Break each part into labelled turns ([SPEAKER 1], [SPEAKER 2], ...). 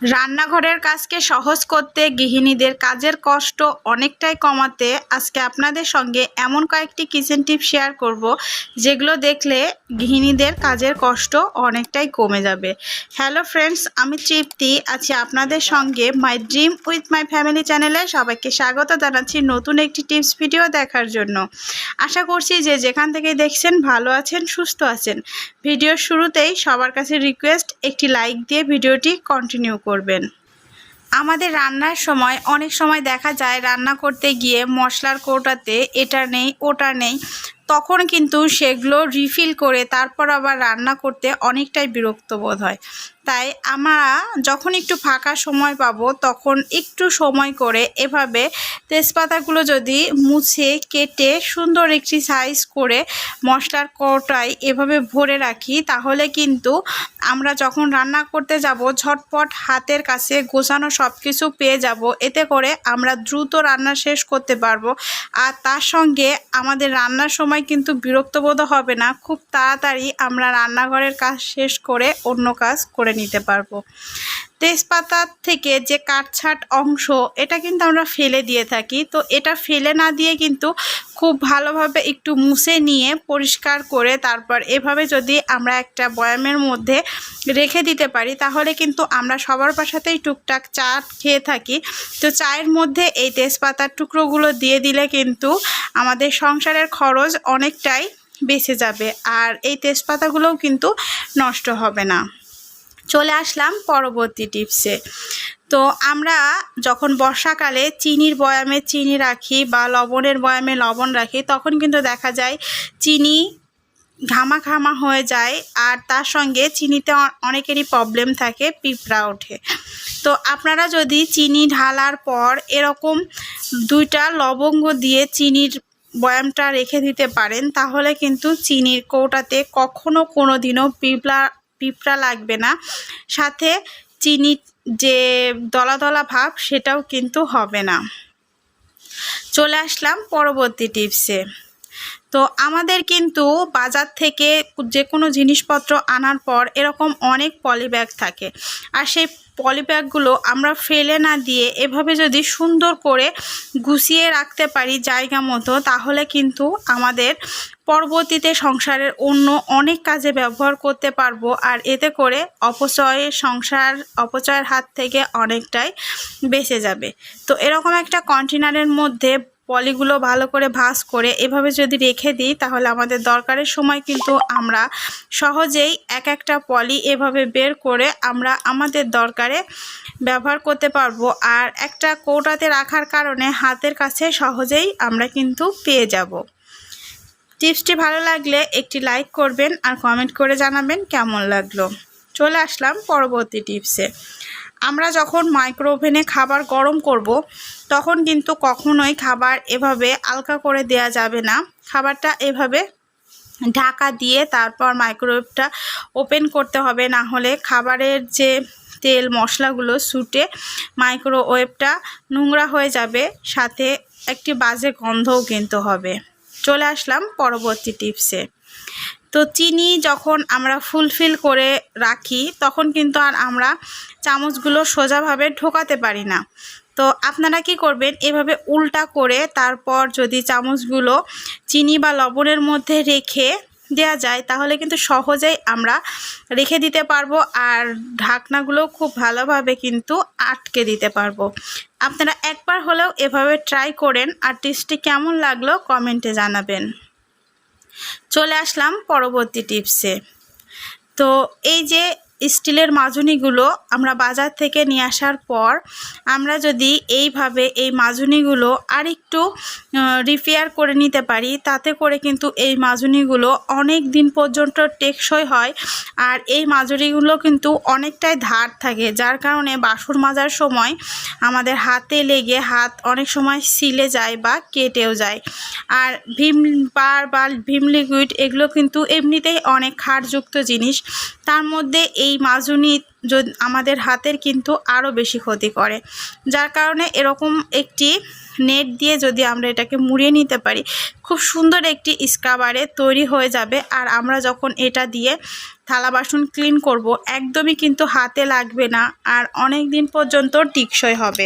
[SPEAKER 1] রান্নাঘরের কাজকে সহজ করতে গৃহিণীদের কাজের কষ্ট অনেকটাই কমাতে আজকে আপনাদের সঙ্গে এমন কয়েকটি কিচেন টিপ শেয়ার করব, যেগুলো দেখলে গৃহিণীদের কাজের কষ্ট অনেকটাই কমে যাবে। হ্যালো ফ্রেন্ডস আমি তৃপ্তি, আছি আপনাদের সঙ্গে my dream with my family চ্যানেলে সবাইকে স্বাগত জানাচ্ছি নতুন একটি টিপস ভিডিও দেখার জন্য। আশা করছি যে যেখান থেকে দেখছেন ভালো আছেন, সুস্থ আছেন। ভিডিওর শুরুতেই সবার কাছে রিকোয়েস্ট একটি লাইক দিয়ে ভিডিওটি কন্টিনিউ করবেন। আমাদের রান্নার সময়, অনেক সময় দেখা যায় রান্না করতে গিয়ে মশলার কৌটাতে এটা নেই, ওটা নেই, তখন কিন্তু সেগুলো রিফিল করে তারপর আবার রান্না করতে অনেকটাই বিরক্ত বোধ হয়। তাই আমরা যখন একটু ফাঁকা সময় পাবো, তখন একটু সময় করে এভাবে তেজপাতাগুলো যদি মুছে, কেটে সুন্দর একটি সাইজ করে মশলার কটায় এভাবে ভরে রাখি, তাহলে কিন্তু আমরা যখন রান্না করতে যাব, ঝটপট হাতের কাছে গোছানো সব কিছু পেয়ে যাব। এতে করে আমরা দ্রুত রান্না শেষ করতে পারব। আর তার সঙ্গে আমাদের রান্নার সময় কিন্তু বিরক্তবোধ হবে না। খুব তাড়াতাড়ি আমরা রান্নাঘরের কাজ শেষ করে অন্য কাজ করে নিতে পারব। তেজপাতার থেকে যে কাটছাট অংশ, এটা কিন্তু আমরা ফেলে দিয়ে থাকি। তো এটা ফেলে না দিয়ে কিন্তু খুব ভালোভাবে একটু মুছে নিয়ে পরিষ্কার করে তারপর এভাবে যদি আমরা একটা বয়ামের মধ্যে রেখে দিতে পারি, তাহলে কিন্তু আমরা সবার বাসাতেই টুকটাক চা খেয়ে থাকি। তো চায়ের মধ্যে এই তেজপাতার টুকরোগুলো দিয়ে দিলে কিন্তু আমাদের সংসারের খরচ অনেকটাই বেঁচে যাবে। আর এই তেজপাতাগুলোও কিন্তু নষ্ট হবে না। চলে আসলাম পরবর্তী টিপসে। তো আমরা যখন বর্ষাকালে চিনির বয়ামে চিনি রাখি বা লবণের বয়ামে লবণ রাখি, তখন কিন্তু দেখা যায় চিনি ঘামা ঘামা হয়ে যায় আর তার সঙ্গে চিনিতে অনেকেরই প্রবলেম থাকে, পিঁপড়া ওঠে। তো আপনারা যদি চিনি ঢালার পর এরকম দুইটা লবঙ্গ দিয়ে চিনির বয়ামটা রেখে দিতে পারেন, তাহলে কিন্তু চিনির কৌটাতে কখনো কোনো দিনও পিঁপড়া পিঁপড়া লাগবে না। সাথে চিনি যে দলা দলা ভাব, সেটাও কিন্তু হবে না। চলে আসলাম পরবর্তী টিপসে। তো আমাদের কিন্তু বাজার থেকে যে কোনো জিনিসপত্র আনার পর এরকম অনেক পলিব্যাগ থাকে। আর সেই পলিব্যাগগুলো আমরা ফেলে না দিয়ে এভাবে যদি সুন্দর করে গুছিয়ে রাখতে পারি জায়গা মতো, তাহলে কিন্তু আমাদের পরবর্তীতে সংসারের অন্য অনেক কাজে ব্যবহার করতে পারব। আর এতে করে অপচয়ের সংসার, অপচয়ের হাত থেকে অনেকটাই বেঁচে যাবে। তো এরকম একটা কন্টেনারের মধ্যে পলিগুলো ভালো করে ভাস করে এভাবে যদি রেখে দিই, তাহলে আমাদের দরকারের সময় কিন্তু আমরা সহজেই এক একটা পলি এভাবে বের করে আমরা আমাদের দরকারে ব্যবহার করতে পারব। আর একটা কৌটাতে রাখার কারণে হাতের কাছে সহজেই আমরা কিন্তু পেয়ে যাব। টিপসটি ভালো লাগলে একটি লাইক করবেন আর কমেন্ট করে জানাবেন কেমন লাগল। চলে আসলাম পরবর্তী টিপসে। আমরা যখন মাইক্রো ওভেনে খাবার গরম করব, তখন কিন্তু কখনোই খাবার এভাবে আলকা করে দেয়া যাবে না। খাবারটা এভাবে ঢাকা দিয়ে তারপর মাইক্রোওয়েভটা ওপেন করতে হবে, না হলে খাবারের যে তেল, মশলাগুলো ছুটে মাইক্রোওয়েভটা নোংরা হয়ে যাবে, সাথে একটি বাজে গন্ধও কিন্তু হবে। চলে আসলাম পরবর্তী টিপসে। তো চিনি যখন আমরা ফুলফিল করে রাখি, তখন কিন্তু আর আমরা চামচগুলো সোজাভাবে ঢোকাতে পারি না। তো আপনারা কি করবেন, এভাবে উল্টা করে তারপর যদি চামচগুলো চিনি বা লবণের মধ্যে রেখে দেয়া যায়, তাহলে কিন্তু সহজেই আমরা রেখে দিতে পারব আর ঢাকনাগুলো খুব ভালোভাবে কিন্তু আটকে দিতে পারব। আপনারা একবার হলেও এভাবে ট্রাই করেন আর টিপসটি কেমন লাগল কমেন্টে জানাবেন। চলে আসলাম পরবর্তী টিপসে তো এই যে স্টিলের মাজুনিগুলো আমরা বাজার থেকে নিয়ে আসার পর আমরা যদি এইভাবে এই মাজুনিগুলো আর একটু রিপেয়ার করে নিতে পারি, তাতে করে কিন্তু এই মাজুনিগুলো অনেক দিন পর্যন্ত টেকসই হয় আর এই মাজুনিগুলো কিন্তু অনেকটাই ধার থাকে। যার কারণে বাসুর মাজার সময় আমাদের হাতে লেগে হাত অনেক সময় সিলে যায় বা কেটেও যায়। আর ভীম বার বা ভীম লিকুইড এগুলো কিন্তু এমনিতেই অনেক ক্ষারযুক্ত জিনিস। তার মধ্যে এই এই মাজুনি আমাদের হাতের কিন্তু আরও বেশি ক্ষতি করে। যার কারণে এরকম একটি নেট দিয়ে যদি আমরা এটাকে মুড়িয়ে নিতে পারি, খুব সুন্দর একটি স্ক্রাবারে তৈরি হয়ে যাবে। আর আমরা যখন এটা দিয়ে থালা বাসন ক্লিন করব, একদমই কিন্তু হাতে লাগবে না আর অনেক দিন পর্যন্ত টিকসই হবে।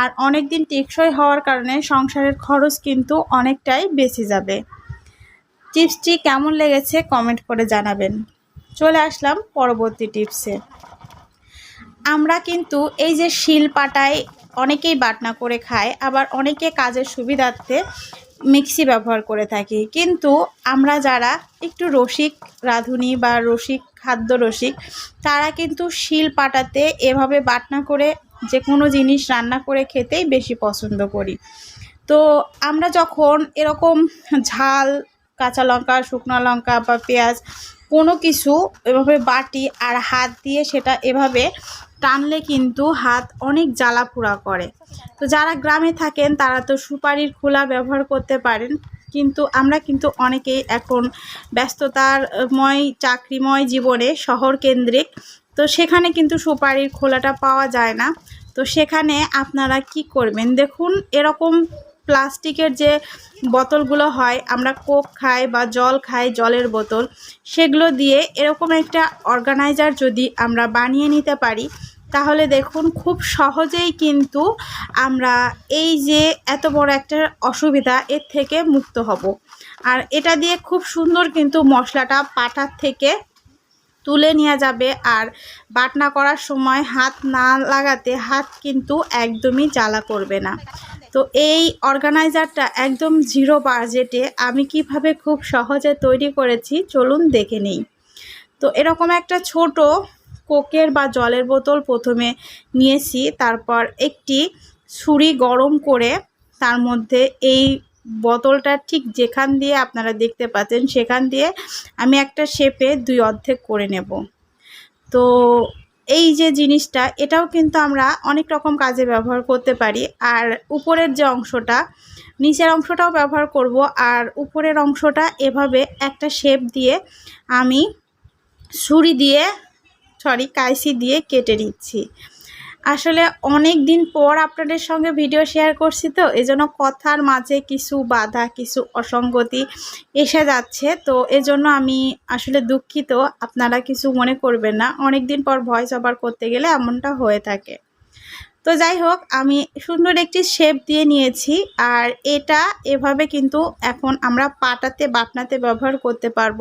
[SPEAKER 1] আর অনেক দিন টিকসই হওয়ার কারণে সংসারের খরচ কিন্তু অনেকটাই বেঁচে যাবে। টিপসটি কেমন লেগেছে কমেন্ট করে জানাবেন। চলে আসলাম পরবর্তী টিপসে। আমরা কিন্তু এই যে শিল পাটায় অনেকেই বাটনা করে খায়, আবার অনেকে কাজের সুবিধার্থে মিক্সি ব্যবহার করে থাকি। কিন্তু আমরা যারা একটু রসিক রাঁধুনি বা রসিক খাদ্য রসিক, তারা কিন্তু শিল পাটাতে এভাবে বাটনা করে যে কোনো জিনিস রান্না করে খেতেই বেশি পছন্দ করি। তো আমরা যখন এরকম ঝাল, কাঁচা লঙ্কা, শুকনো লঙ্কা বা পেঁয়াজ কোনো কিছু এভাবে বাটি আর হাত দিয়ে সেটা এভাবে টানলে কিন্তু হাত অনেক জ্বালা পোড়া করে। তো যারা গ্রামে থাকেন, তারা তো সুপারির খোলা ব্যবহার করতে পারেন। কিন্তু আমরা কিন্তু অনেকেই এখন ব্যস্ততারময় চাকরিময় জীবনে শহর কেন্দ্রিক তো সেখানে কিন্তু সুপারির খোলাটা পাওয়া যায় না। তো সেখানে আপনারা কি করবেন? দেখুন, এরকম প্লাস্টিকের যে বোতলগুলো হয়, আমরা কোক খাই বা জল খাই, জলের বোতল, সেগুলো দিয়ে এরকম একটা অর্গানাইজার যদি আমরা বানিয়ে নিতে পারি, তাহলে দেখুন খুব সহজেই কিন্তু আমরা এই যে এত বড় একটা অসুবিধা এর থেকে মুক্ত হব। আর এটা দিয়ে খুব সুন্দর কিন্তু মশলাটা পাটার থেকে তুলে নেওয়া যাবে আর বাটনা করার সময় হাত না লাগাতে হাত কিন্তু একদমই জ্বালা করবে না। তো এই অর্গানাইজারটা একদম জিরো বাজেটে আমি কীভাবে খুব সহজে তৈরি করেছি চলুন দেখে নিই। তো এরকম একটা ছোট কোকের বা জলের বোতল প্রথমে নিয়েছি, তারপর একটি ছুরি গরম করে তার মধ্যে এই বোতলটা ঠিক যেখান দিয়ে আপনারা দেখতে পাচ্ছেন সেখান দিয়ে আমি একটা শেপে দুই অর্ধেক করে নেব। তো এই যে জিনিসটা, এটাও কিন্তু আমরা অনেক রকম কাজে ব্যবহার করতে পারি। আর উপরের যে অংশটা, নিচের অংশটাও ব্যবহার করব। আর উপরের অংশটা এভাবে একটা শেপ দিয়ে আমি ছুরি দিয়ে সরি কাইসি দিয়ে কেটে নিচ্ছি। আসলে অনেক দিন পর আপনাদের সঙ্গে ভিডিও শেয়ার করছি তো, এজন্য কথার মাঝে কিছু বাধা, কিছু অসঙ্গতি এসে যাচ্ছে। তো এজন্য আমি আসলে দুঃখিত, আপনারা কিছু মনে করবেন না। অনেক দিন পর ভয়েস ওভার করতে গেলে এমনটা হয়ে থাকে। তো যাই হোক, আমি সুন্দর একটি শেপ দিয়ে নিয়েছি, আর এটা এভাবে কিন্তু এখন আমরা পাটাতে, বাটনাতে ব্যবহার করতে পারব।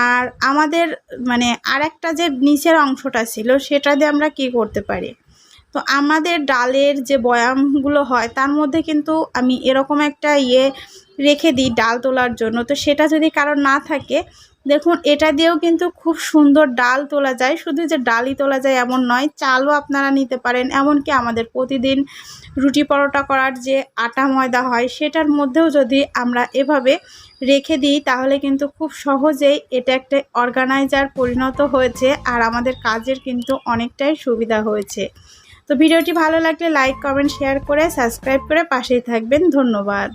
[SPEAKER 1] আর আমাদের মানে আর একটা যে নিচের অংশটা ছিল, সেটা দিয়ে আমরা কি করতে পারি? তো আমাদের ডালের যে বয়ামগুলো হয়, তার মধ্যে কিন্তু আমি এরকম একটা ইয়ে রেখে দিই ডাল তোলার জন্য। তো সেটা যদি কারোর না থাকে, দেখুন এটা দিয়েও কিন্তু খুব সুন্দর ডাল তোলা যায়। শুধু যে ডালই তোলা যায় এমন নয়, চালও আপনারা নিতে পারেন। এমনকি আমাদের প্রতিদিন রুটি পরোটা করার যে আটা ময়দা হয়, সেটার মধ্যেও যদি আমরা এভাবে রেখে দিই, তাহলে কিন্তু খুব সহজেই এটা একটা অর্গানাইজার পরিণত হয়েছে। আর আমাদের কাজের কিন্তু অনেকটাই সুবিধা হয়েছে। তো ভিডিওটি ভালো লাগলে লাইক কমেন্ট শেয়ার করে সাবস্ক্রাইব করে পাশেই থাকবেন। ধন্যবাদ।